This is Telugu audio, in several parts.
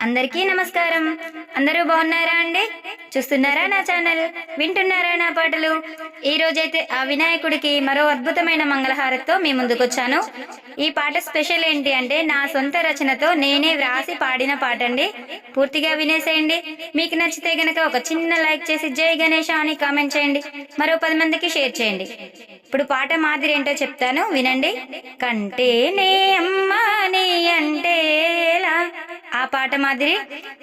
అందరికీ నమస్కారం. అందరూ బాగున్నారా అండి? చూస్తున్నారా నా ఛానల్? వింటున్నారా నా పాటలు? ఈ రోజైతే ఆ వినాయకుడికి మరో అద్భుతమైన మంగళహారతితో మీ ముందుకొచ్చాను. ఈ పాట స్పెషల్ ఏంటి అంటే నా సొంత రచనతో నేనే వ్రాసి పాడిన పాట అండి పూర్తిగా వినేసేయండి. మీకు నచ్చితే గనక ఒక చిన్న లైక్ చేసి జై గణేష అని కామెంట్ చేయండి. మరో పది మందికి షేర్ చేయండి. ఇప్పుడు పాట మాదిరి ఏంటో చెప్తాను. వినండి. కంటేనే అమ్మా నీ అంటే ఎలా ఆ పాట మాదిరి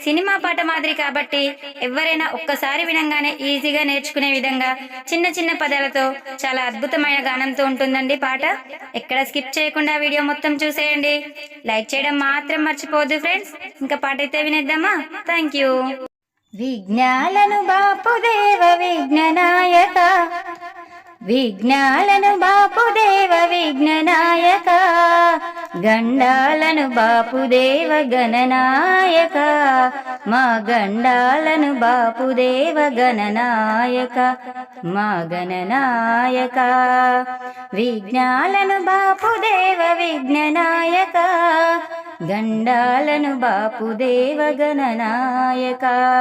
సినిమా పాట మాదిరి కాబట్టి ఎవరైనా ఒక్కసారి వినంగానే ఈజీగా నేర్చుకునే విధంగా చిన్న చిన్న పదాలతో చాలా అద్భుతమైన గానంతో ఉంటుందండి పాట. ఎక్కడ స్కిప్ చేయకుండా వీడియో మొత్తం చూసేయండి. లైక్ చేయడం మాత్రం మర్చిపోవద్దు ఫ్రెండ్స్. ఇంకా పాట అయితే వినేద్దామా? Thank you. విఘ్నాలను బాపుదేవ విఘ్ననాయక విఘ్నాలను బాపుదేవ విఘ్ననాయక గండాలను బాపుదేవ గణనాయక. మా గండాలను బాపుదేవ గణనాయక. మా గణనాయక. విఘ్నాలను బాపుదేవ విఘ్ననాయక గండాలను బాపుదేవ గణనాయక.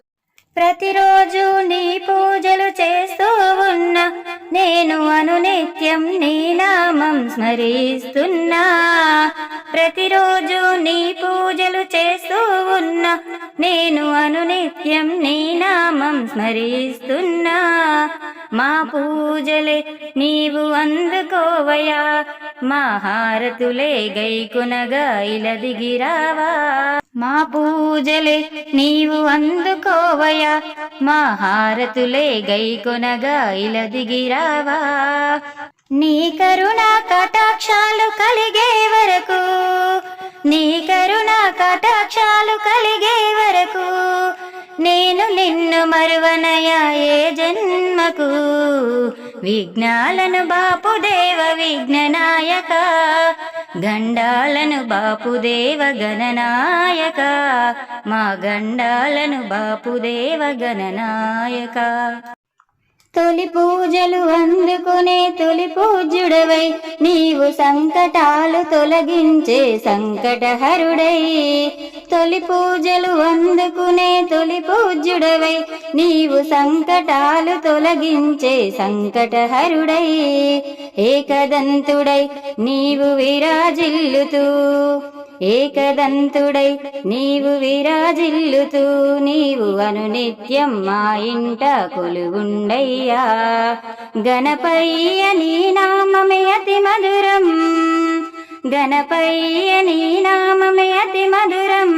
ప్రతిరోజు నీ పూజలు చేస్తూ ఉన్నా నేను అనునిత్యం నీ నామం స్మరిస్తున్నా. ప్రతిరోజు నీ పూజలు చేస్తూ ఉన్నా నేను అనునిత్యం నీ నామం స్మరిస్తున్నా. మా పూజలే నీవు అందుకోవయా మా హారతులే గైకునగా ఇలా దిగిరావా మా పూజలే నీవు అందుకోవయా మా హారతులే గైకొనగా ఇలా దిగిరావా. నీ కరుణ కటాక్షాలు కలిగే వరకు నీ కరుణ కటాక్షాలు కలిగే వరకు నేను నిన్ను మరువనయా ఏ జన్మకు. విఘ్నాలను బాపుదేవ విఘ్ననాయక గండాలను బాపుదేవ గణనాయక. మా గండాలను బాపుదేవ గణనాయక. తొలి పూజలు అందుకునే తొలి పూజ్యుడవై నీవు సంకటాలు తొలగించే సంకటహరుడై. తొలి పూజలు అందుకునే తొలి పూజ్యుడవై నీవు సంకటాలు తొలగించే సంకటహరుడై. ఏకదంతుడై నీవు విరాజిల్లుతూ ఏకదంతుడై నీవు విరాజిల్లుతూ నీవు అనునిత్యం మా ఇంట కొలుగుండయ్యా. గణపయ్య నీ నామమే అతి మధురం. గణపయ్య నీ నామమే అతి మధురం.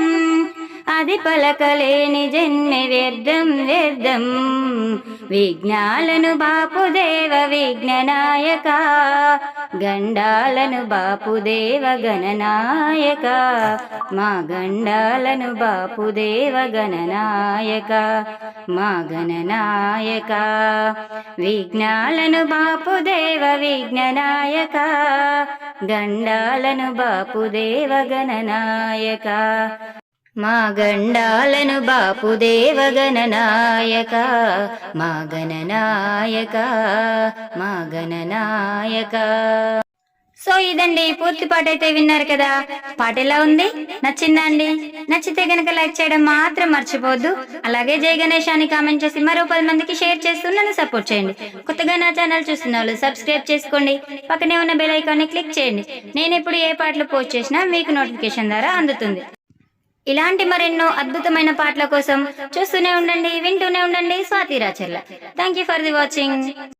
అది పలకలేని జన్మె వ్యర్థం వ్యర్థం. విఘ్నాలను బాపుదేవ విఘ్ననాయక. గండాలను బాపుదేవ గణనాయక. మా గండాలను బాపుదేవ గణనాయక. మా గణనాయక. విఘ్నాలను బాపుదేవ విఘ్ననాయక. గండాలను బాపుదేవ గణనాయక. మా గండాలను బాపుదేవ గణనాయక మా గణనాయక మా గణనాయక సో ఇదండి పూర్తి పాట అయితే విన్నారు కదా. పాట ఎలా ఉంది? నచ్చిందా అండి? నచ్చితే గనక లైక్ చేయడం మాత్రం మర్చిపోవద్దు. అలాగే జై గణేష్ అని కామెంట్ చేసి మరో పది మందికి షేర్ చేస్తూ నన్ను సపోర్ట్ చేయండి. కొత్తగా నా ఛానల్ చూస్తున్న వాళ్ళు సబ్స్క్రైబ్ చేసుకోండి. పక్కనే ఉన్న బెల్ ఐకాన్ని క్లిక్ చేయండి. నేను ఇప్పుడు ఏ పాటలు పోస్ట్ చేసినా మీకు నోటిఫికేషన్ ద్వారా అందుతుంది. ఇలాంటి మరెన్నో అద్భుతమైన పాటల కోసం చూస్తూనే ఉండండి వింటూనే ఉండండి Swathi Racharla thank you for the watching